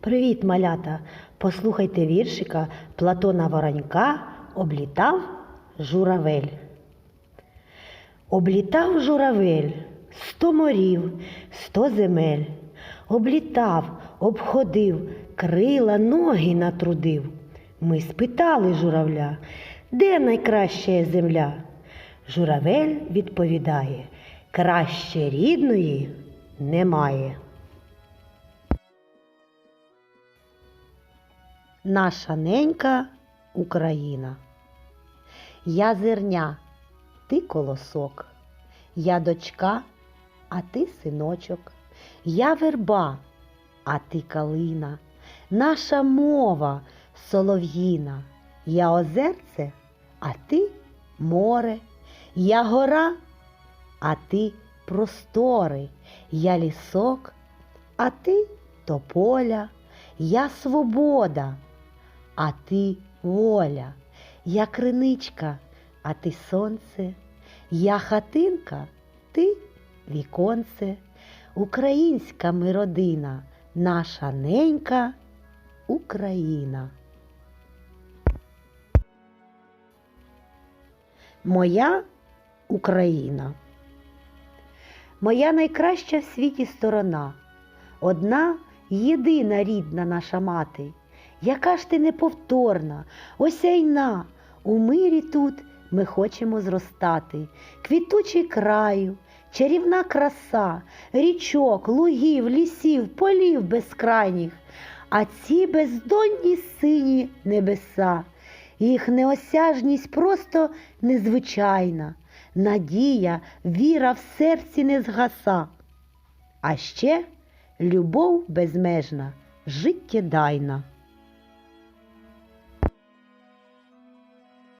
Привіт, малята! Послухайте віршика Платона Воронька облітав журавель. Облітав журавель сто морів, сто земель. Облітав, обходив, крила, ноги натрудив. Ми спитали журавля, де найкраща земля? Журавель відповідає, краще рідної немає. Наша ненька Україна. Я зерня, ти колосок, я дочка, а ти синочок, я верба, а ти калина, наша мова солов'їна, я озерце, а ти море, я гора, а ти простори, я лісок, а ти тополя, я свобода, а ти воля, я криничка, а ти сонце, я хатинка, ти віконце, українська ми родина, наша ненька Україна. Моя Україна. Моя найкраща в світі сторона, одна єдина рідна наша мати, яка ж ти неповторна, осяйна, у мирі тут ми хочемо зростати, квітучий краю, чарівна краса, річок, лугів, лісів, полів безкрайніх, а ці бездонні сині небеса, їх неосяжність просто незвичайна, надія, віра в серці не згаса. А ще любов безмежна, життєдайна.